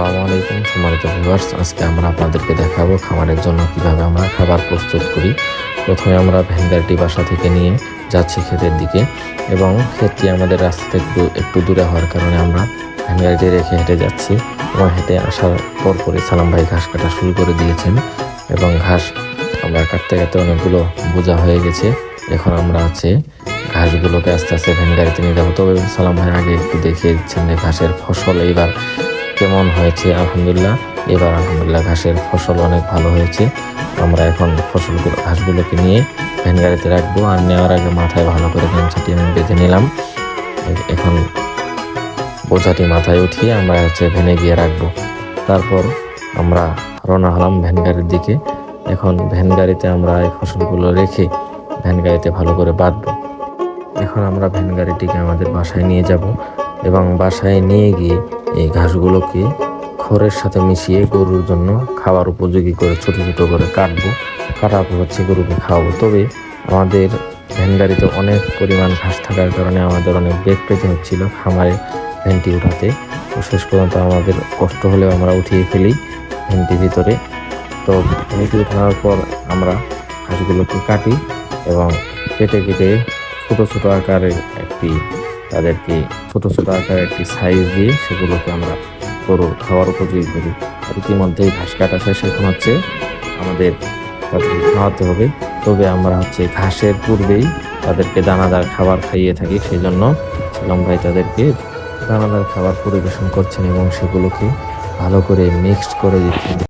আসসালামু আলাইকুম, সম্মানিত ভিউয়ার্স আজকে আমরা আপনাদেরকে দেখাবো খামারের জন্য কীভাবে আমরা খাবার প্রস্তুত করি। প্রথমে আমরা ভ্যানগাড়িটি বাসা থেকে নিয়ে যাচ্ছি ক্ষেতের দিকে এবং ক্ষেতটি আমাদের রাস্তা থেকে একটু দূরে হওয়ার কারণে আমরা ভ্যানগাড়িটি রেখে হেঁটে যাচ্ছি এবং হেঁটে আসার পরপরই সালাম ভাই ঘাস কাটা শুরু করে দিয়েছেন এবং ঘাস আমরা কাটতে কাটতে অনেকগুলো বোঝা হয়ে গেছে। এখন আমরা আছে ঘাসগুলোকে আস্তে আস্তে ভ্যান গাড়িতে নিয়ে যাব। তবে সালাম ভাই আগে একটু দেখিয়ে দিচ্ছেন যে ঘাসের ফসল এইবার কেমন হয়েছে? আলহামদুলিল্লাহ। এবার আলহামদুলিল্লাহ ঘাসের ফসল অনেক ভালো হয়েছে। আমরা এখন ফসলগুলো, ঘাসগুলোকে নিয়ে ভ্যান গাড়িতে রাখব আর নেওয়ার আগে মাথায় ভালো করে গামছাটি আমি বেঁধে নিলাম। এখন বোঝাটি মাথায় উঠিয়ে আমরা হচ্ছে ভ্যানে গিয়ে রাখব। তারপর আমরা রওনা হলাম ভ্যান গাড়ির দিকে। এখন ভ্যান গাড়িতে আমরা এই ফসলগুলো রেখে ভ্যান গাড়িতে ভালো করে বাঁধবো। এখন আমরা ভ্যান গাড়িটিকে আমাদের বাসায় নিয়ে যাব। এবং বাসায় নিয়ে গিয়ে এই ঘাসগুলোকে খড়ের সাথে মিশিয়ে গরুর জন্য খাবার উপযোগী করে, ছোট ছোট করে কাটবো। কাটার পর হচ্ছে গরুকে খাওয়াবো। তবে আমাদের ভ্যান গাড়িতে অনেক পরিমাণ ঘাস থাকার কারণে আমাদের অনেক বেগ পেতে হচ্ছিল। খামারে ভ্যানটি উঠাতে। তো শেষ পর্যন্ত আমাদের কষ্ট হলেও আমরা উঠিয়ে ফেলি ভ্যানটির ভিতরে। তো ভ্যানটি উঠানোর পর আমরা ঘাসগুলোকে কাটি এবং কেটে কেটে ছোটো ছোটো আকারের একটি তাদেরকে ছোট ছোট আকারের একটি সাইজ দিয়ে সেগুলোকে আমরা গরুর খাওয়ার উপযোগী করি। ইতিমধ্যেই ঘাস কাটা শেষ এখন হচ্ছে আমাদের তাদেরকে খাওয়াতে হবে। তবে আমরা হচ্ছে ঘাসের পূর্বেই তাদেরকে দানাদার খাবার খাইয়ে থাকি সেই জন্য সালাম ভাই তাদেরকে দানাদার খাবার পরিবেশন করছেন এবং সেগুলোকে ভালো করে মিক্সড করে দিচ্ছেন।